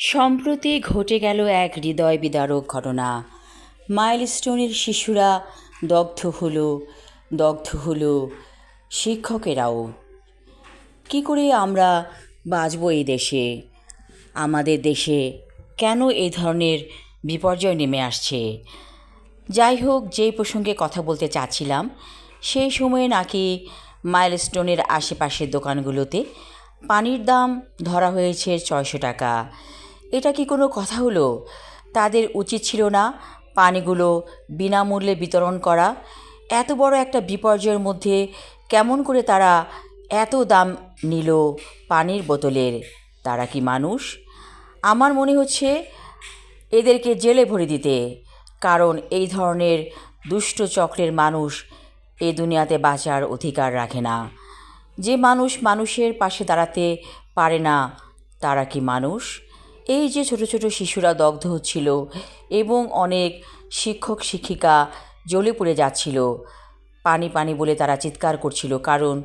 সম্প্রতি ঘটে গেল এক হৃদয় বিদারক ঘটনা। মাইলস্টোনের শিশুরা দগ্ধ হলো দগ্ধ হলো শিক্ষকেরাও। কী করে আমরা বাঁচব এই দেশে? আমাদের দেশে কেন এই ধরনের বিপর্যয় নেমে আসছে? যাই হোক, যেই প্রসঙ্গে কথা বলতে চাচ্ছিলাম, সেই সময়ে নাকি মাইলস্টোনের আশেপাশের দোকানগুলোতে পানির দাম ধরা হয়েছে ছয়শো টাকা। এটা কি কোনো কথা হলো? তাদের উচিত ছিল না পানিগুলো বিনামূল্যে বিতরণ করা। এত বড় একটা বিপর্যয়ের মধ্যে কেমন করে তারা এত দাম নিল পানির বোতলের? তারা কি মানুষ? আমার মনে হচ্ছে এদেরকে জেলে ভরে দিতে, কারণ এই ধরনের দুষ্ট চক্রের মানুষ এ দুনিয়াতে বাঁচার অধিকার রাখে না। যে মানুষ মানুষের পাশে দাঁড়াতে পারে না, তারা কি মানুষ? এই যে ছোট ছোট শিশুরা দগ্ধ হচ্ছিল এবং অনেক শিক্ষক, শিক্ষিকা জ্বলে পুড়ে যাচ্ছিল। পানি পানি বলে তারা চিৎকার করছিল, কারণ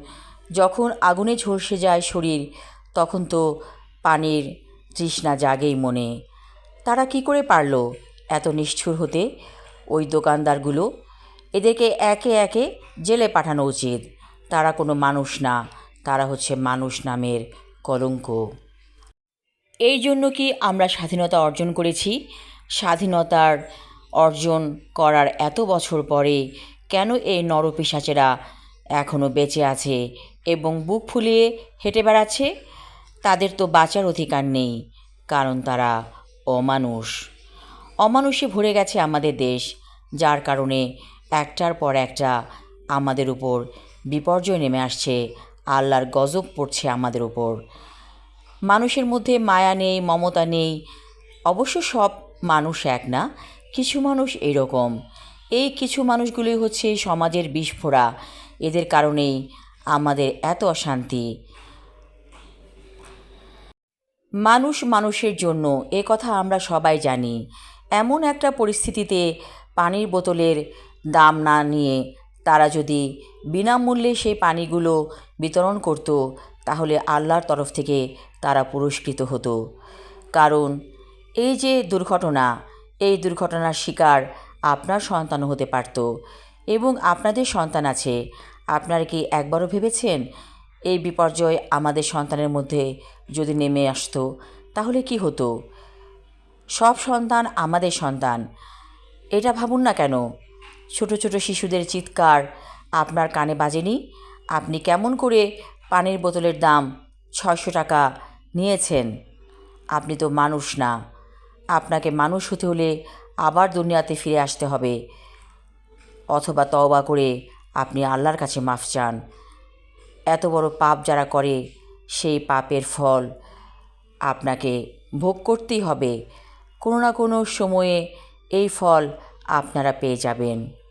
যখন আগুনে ঝলসে যায় শরীর, তখন তো পানির তৃষ্ণা জাগেই মনে। তারা কি করে পারল এত নিষ্ঠুর হতে? ওই দোকানদারগুলো? এদেরকে একে একে জেলে পাঠানো উচিত। তারা কোনো মানুষ না, তারা হচ্ছে মানুষ নামের কলঙ্ক। এই জন্য কি আমরা স্বাধীনতা অর্জন করেছি? স্বাধীনতার অর্জন করার এত বছর পরে কেন এই নরপিসাচেরা এখনও বেঁচে আছে এবং বুক ফুলিয়ে হেঁটে বেড়াচ্ছে? তাদের তো বাঁচার অধিকার নেই, কারণ তারা অমানুষ। অমানুষে ভরে গেছে আমাদের দেশ, যার কারণে একটার পর একটা আমাদের উপর বিপর্যয় নেমে আসছে, আল্লাহর গজব পড়ছে আমাদের উপর। মানুষের মধ্যে মায়া নেই, মমতা নেই। অবশ্য সব মানুষ এক না, কিছু মানুষ এরকম। এই কিছু মানুষগুলোই হচ্ছে সমাজের বিস্ফোরা। এদের কারণেই আমাদের এত অশান্তি। মানুষ মানুষের জন্য, এ কথা আমরা সবাই জানি। এমন একটা পরিস্থিতিতে পানির বোতলের দাম না নিয়ে তারা যদি বিনামূল্যে সেই পানিগুলো বিতরণ করত, তাহলে আল্লাহর তরফ থেকে তারা পুরস্কৃত হতো। কারণ এই যে দুর্ঘটনা, এই দুর্ঘটনার শিকার আপনার সন্তানও হতে পারত এবং আপনাদের সন্তান আছে। আপনারা কি একবারও ভেবেছেন এই বিপর্যয় আমাদের সন্তানের মধ্যে যদি নেমে আসতো, তাহলে কি হতো? সব সন্তান আমাদের সন্তান। এটা ভাবুন না কেন ছোট ছোট শিশুদের চিৎকার, আপনার কানে বাজেনি? আপনি কেমন করে পানির বোতলের দাম ছয়শো টাকা নিয়েছেন? আপনি তো মানুষ না। আপনাকে মানুষ হতে হলে আবার দুনিয়াতে ফিরে আসতে হবে। অথবা তওবা করে আপনি আল্লাহর কাছে মাফ চান। এত বড় পাপ যারা করে, সেই পাপের ফল আপনাকে ভোগ করতেই হবে। কোনো না কোনো সময়ে এই ফল আপনারা পেয়ে যাবেন।